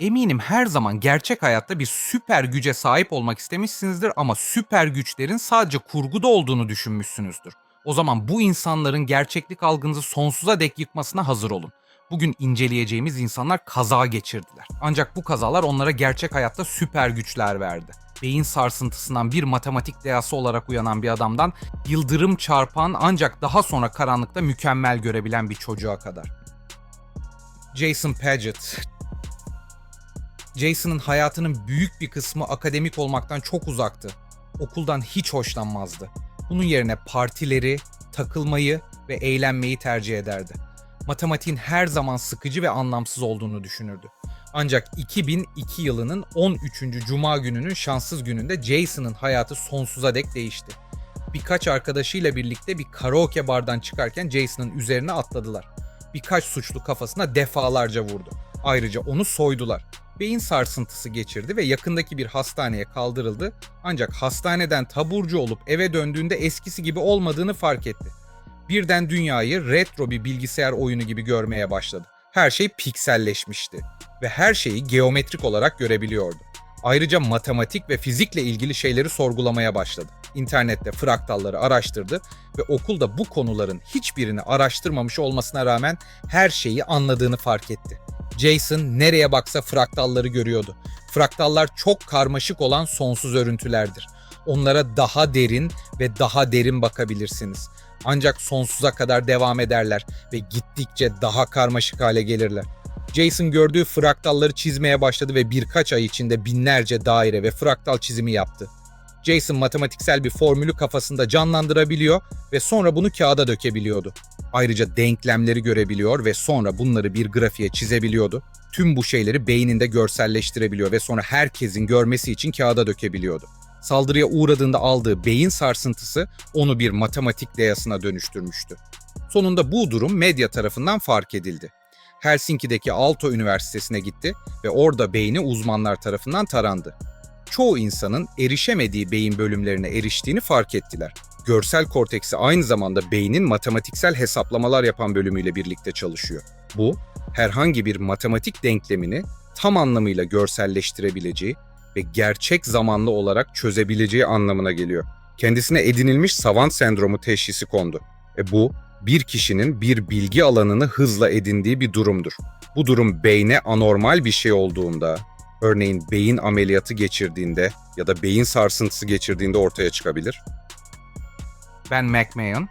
Eminim her zaman gerçek hayatta bir süper güce sahip olmak istemişsinizdir ama süper güçlerin sadece kurguda olduğunu düşünmüşsünüzdür. O zaman bu insanların gerçeklik algınızı sonsuza dek yıkmasına hazır olun. Bugün inceleyeceğimiz insanlar kaza geçirdiler. Ancak bu kazalar onlara gerçek hayatta süper güçler verdi. Beyin sarsıntısından bir matematik dehası olarak uyanan bir adamdan yıldırım çarpan ancak daha sonra karanlıkta mükemmel görebilen bir çocuğa kadar. Jason Paget, Jason'ın hayatının büyük bir kısmı akademik olmaktan çok uzaktı. Okuldan hiç hoşlanmazdı. Bunun yerine partileri, takılmayı ve eğlenmeyi tercih ederdi. Matematiğin her zaman sıkıcı ve anlamsız olduğunu düşünürdü. Ancak 2002 yılının 13. Cuma gününün şanssız gününde Jason'ın hayatı sonsuza dek değişti. Birkaç arkadaşıyla birlikte bir karaoke bardan çıkarken Jason'ın üzerine atladılar. Birkaç suçlu kafasına defalarca vurdu. Ayrıca onu soydular beyin sarsıntısı geçirdi ve yakındaki bir hastaneye kaldırıldı. Ancak hastaneden taburcu olup eve döndüğünde eskisi gibi olmadığını fark etti. Birden dünyayı retro bir bilgisayar oyunu gibi görmeye başladı. Her şey pikselleşmişti ve her şeyi geometrik olarak görebiliyordu. Ayrıca matematik ve fizikle ilgili şeyleri sorgulamaya başladı. İnternette fraktalları araştırdı ve okulda bu konuların hiçbirini araştırmamış olmasına rağmen her şeyi anladığını fark etti. Jason nereye baksa fraktalları görüyordu. Fraktallar çok karmaşık olan sonsuz örüntülerdir. Onlara daha derin ve daha derin bakabilirsiniz. Ancak sonsuza kadar devam ederler ve gittikçe daha karmaşık hale gelirler. Jason gördüğü fraktalları çizmeye başladı ve birkaç ay içinde binlerce daire ve fraktal çizimi yaptı. Jason matematiksel bir formülü kafasında canlandırabiliyor ve sonra bunu kağıda dökebiliyordu. Ayrıca denklemleri görebiliyor ve sonra bunları bir grafiğe çizebiliyordu. Tüm bu şeyleri beyninde görselleştirebiliyor ve sonra herkesin görmesi için kağıda dökebiliyordu. Saldırıya uğradığında aldığı beyin sarsıntısı onu bir matematik deyasına dönüştürmüştü. Sonunda bu durum medya tarafından fark edildi. Helsinki'deki Aalto Üniversitesi'ne gitti ve orada beyni uzmanlar tarafından tarandı. Çoğu insanın erişemediği beyin bölümlerine eriştiğini fark ettiler. Görsel korteksi aynı zamanda beynin matematiksel hesaplamalar yapan bölümüyle birlikte çalışıyor. Bu, herhangi bir matematik denklemini tam anlamıyla görselleştirebileceği ve gerçek zamanlı olarak çözebileceği anlamına geliyor. Kendisine edinilmiş savant sendromu teşhisi kondu. E bu, bir kişinin bir bilgi alanını hızla edindiği bir durumdur. Bu durum beyne anormal bir şey olduğunda, örneğin beyin ameliyatı geçirdiğinde ya da beyin sarsıntısı geçirdiğinde ortaya çıkabilir. Ben McMahon.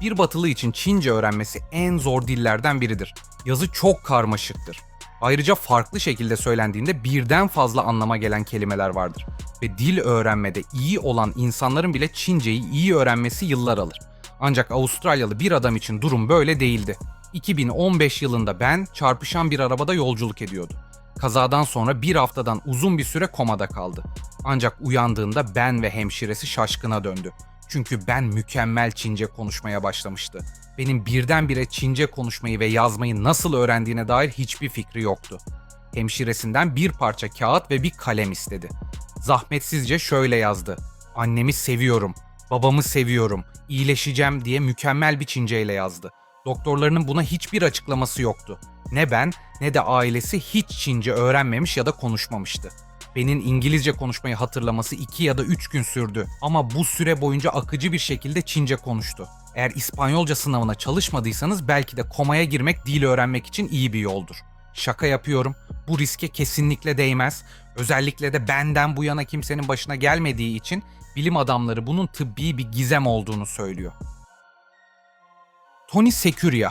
Bir batılı için Çince öğrenmesi en zor dillerden biridir. Yazı çok karmaşıktır. Ayrıca farklı şekilde söylendiğinde birden fazla anlama gelen kelimeler vardır. Ve dil öğrenmede iyi olan insanların bile Çinceyi iyi öğrenmesi yıllar alır. Ancak Avustralyalı bir adam için durum böyle değildi. 2015 yılında ben çarpışan bir arabada yolculuk ediyordu. Kazadan sonra bir haftadan uzun bir süre komada kaldı. Ancak uyandığında ben ve hemşiresi şaşkına döndü. Çünkü ben mükemmel Çince konuşmaya başlamıştı. Benim birdenbire Çince konuşmayı ve yazmayı nasıl öğrendiğine dair hiçbir fikri yoktu. Hemşiresinden bir parça kağıt ve bir kalem istedi. Zahmetsizce şöyle yazdı. Annemi seviyorum, babamı seviyorum, iyileşeceğim diye mükemmel bir Çince ile yazdı. Doktorlarının buna hiçbir açıklaması yoktu. Ne ben ne de ailesi hiç Çince öğrenmemiş ya da konuşmamıştı. Ben'in İngilizce konuşmayı hatırlaması 2 ya da 3 gün sürdü ama bu süre boyunca akıcı bir şekilde Çince konuştu. Eğer İspanyolca sınavına çalışmadıysanız belki de komaya girmek dil öğrenmek için iyi bir yoldur. Şaka yapıyorum. Bu riske kesinlikle değmez. Özellikle de benden bu yana kimsenin başına gelmediği için bilim adamları bunun tıbbi bir gizem olduğunu söylüyor. Tony Securia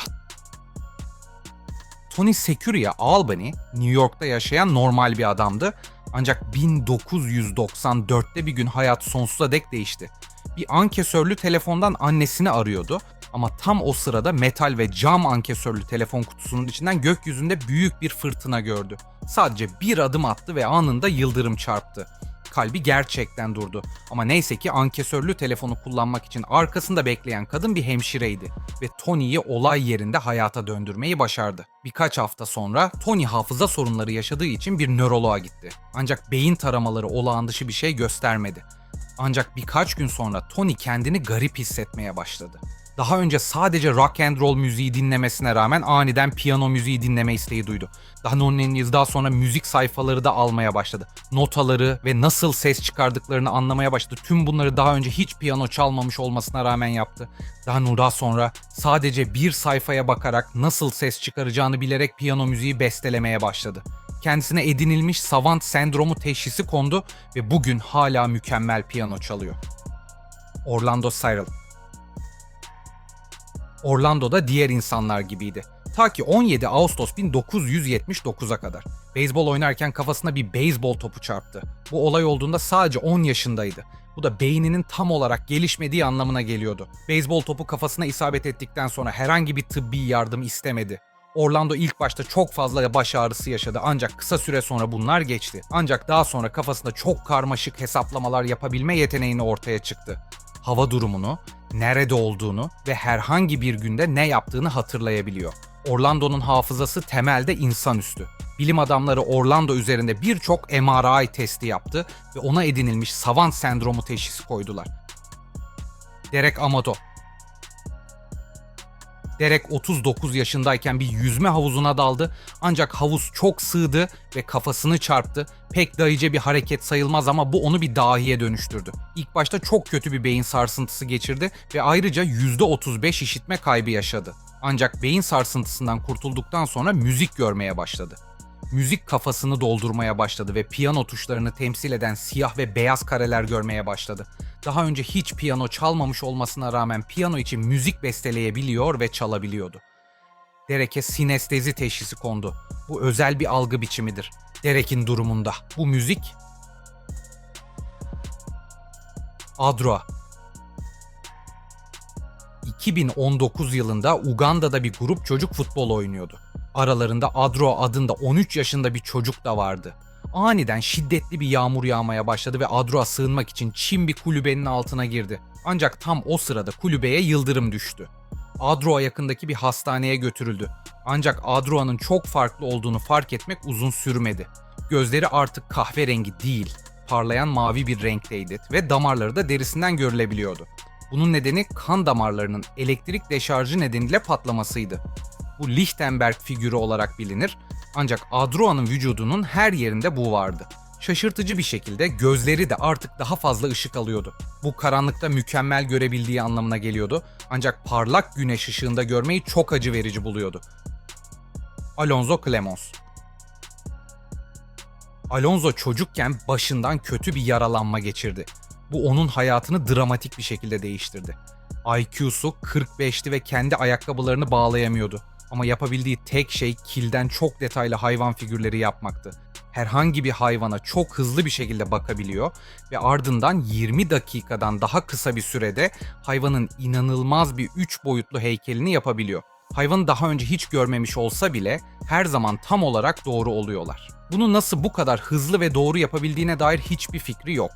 Tony Securia Albany, New York'ta yaşayan normal bir adamdı. Ancak 1994'te bir gün hayat sonsuza dek değişti. Bir ankesörlü telefondan annesini arıyordu ama tam o sırada metal ve cam ankesörlü telefon kutusunun içinden gökyüzünde büyük bir fırtına gördü. Sadece bir adım attı ve anında yıldırım çarptı. Kalbi gerçekten durdu. Ama neyse ki ankesörlü telefonu kullanmak için arkasında bekleyen kadın bir hemşireydi ve Tony'yi olay yerinde hayata döndürmeyi başardı. Birkaç hafta sonra Tony hafıza sorunları yaşadığı için bir nöroloğa gitti. Ancak beyin taramaları olağan dışı bir şey göstermedi. Ancak birkaç gün sonra Tony kendini garip hissetmeye başladı. Daha önce sadece rock and roll müziği dinlemesine rağmen aniden piyano müziği dinleme isteği duydu. Daha Nonni'nin daha sonra müzik sayfaları da almaya başladı. Notaları ve nasıl ses çıkardıklarını anlamaya başladı. Tüm bunları daha önce hiç piyano çalmamış olmasına rağmen yaptı. Daha daha sonra sadece bir sayfaya bakarak nasıl ses çıkaracağını bilerek piyano müziği bestelemeye başladı. Kendisine edinilmiş savant sendromu teşhisi kondu ve bugün hala mükemmel piyano çalıyor. Orlando Cyril Orlando'da diğer insanlar gibiydi. Ta ki 17 Ağustos 1979'a kadar. Beyzbol oynarken kafasına bir beyzbol topu çarptı. Bu olay olduğunda sadece 10 yaşındaydı. Bu da beyninin tam olarak gelişmediği anlamına geliyordu. Beyzbol topu kafasına isabet ettikten sonra herhangi bir tıbbi yardım istemedi. Orlando ilk başta çok fazla baş ağrısı yaşadı ancak kısa süre sonra bunlar geçti. Ancak daha sonra kafasında çok karmaşık hesaplamalar yapabilme yeteneğini ortaya çıktı. Hava durumunu, nerede olduğunu ve herhangi bir günde ne yaptığını hatırlayabiliyor. Orlando'nun hafızası temelde insanüstü. Bilim adamları Orlando üzerinde birçok MRI testi yaptı ve ona edinilmiş savant sendromu teşhisi koydular. Derek Amato Derek 39 yaşındayken bir yüzme havuzuna daldı ancak havuz çok sığdı ve kafasını çarptı. Pek dahice bir hareket sayılmaz ama bu onu bir dahiye dönüştürdü. İlk başta çok kötü bir beyin sarsıntısı geçirdi ve ayrıca %35 işitme kaybı yaşadı. Ancak beyin sarsıntısından kurtulduktan sonra müzik görmeye başladı. Müzik kafasını doldurmaya başladı ve piyano tuşlarını temsil eden siyah ve beyaz kareler görmeye başladı. Daha önce hiç piyano çalmamış olmasına rağmen piyano için müzik besteleyebiliyor ve çalabiliyordu. Derek'e sinestezi teşhisi kondu. Bu özel bir algı biçimidir. Derek'in durumunda. Bu müzik Adroa 2019 yılında Uganda'da bir grup çocuk futbol oynuyordu. Aralarında Adro adında 13 yaşında bir çocuk da vardı. Aniden şiddetli bir yağmur yağmaya başladı ve Adro'a sığınmak için çim bir kulübenin altına girdi. Ancak tam o sırada kulübeye yıldırım düştü. Adro'a yakındaki bir hastaneye götürüldü. Ancak Adroa'nın çok farklı olduğunu fark etmek uzun sürmedi. Gözleri artık kahverengi değil, parlayan mavi bir renkteydi ve damarları da derisinden görülebiliyordu. Bunun nedeni kan damarlarının elektrik deşarjı nedeniyle patlamasıydı. Bu Lichtenberg figürü olarak bilinir ancak Adroa'nın vücudunun her yerinde bu vardı. Şaşırtıcı bir şekilde gözleri de artık daha fazla ışık alıyordu. Bu karanlıkta mükemmel görebildiği anlamına geliyordu ancak parlak güneş ışığında görmeyi çok acı verici buluyordu. Alonso Clemons Alonso çocukken başından kötü bir yaralanma geçirdi. Bu onun hayatını dramatik bir şekilde değiştirdi. IQ'su 45'ti ve kendi ayakkabılarını bağlayamıyordu. Ama yapabildiği tek şey kilden çok detaylı hayvan figürleri yapmaktı. Herhangi bir hayvana çok hızlı bir şekilde bakabiliyor ve ardından 20 dakikadan daha kısa bir sürede hayvanın inanılmaz bir 3 boyutlu heykelini yapabiliyor. Hayvanı daha önce hiç görmemiş olsa bile her zaman tam olarak doğru oluyorlar. Bunu nasıl bu kadar hızlı ve doğru yapabildiğine dair hiçbir fikri yok.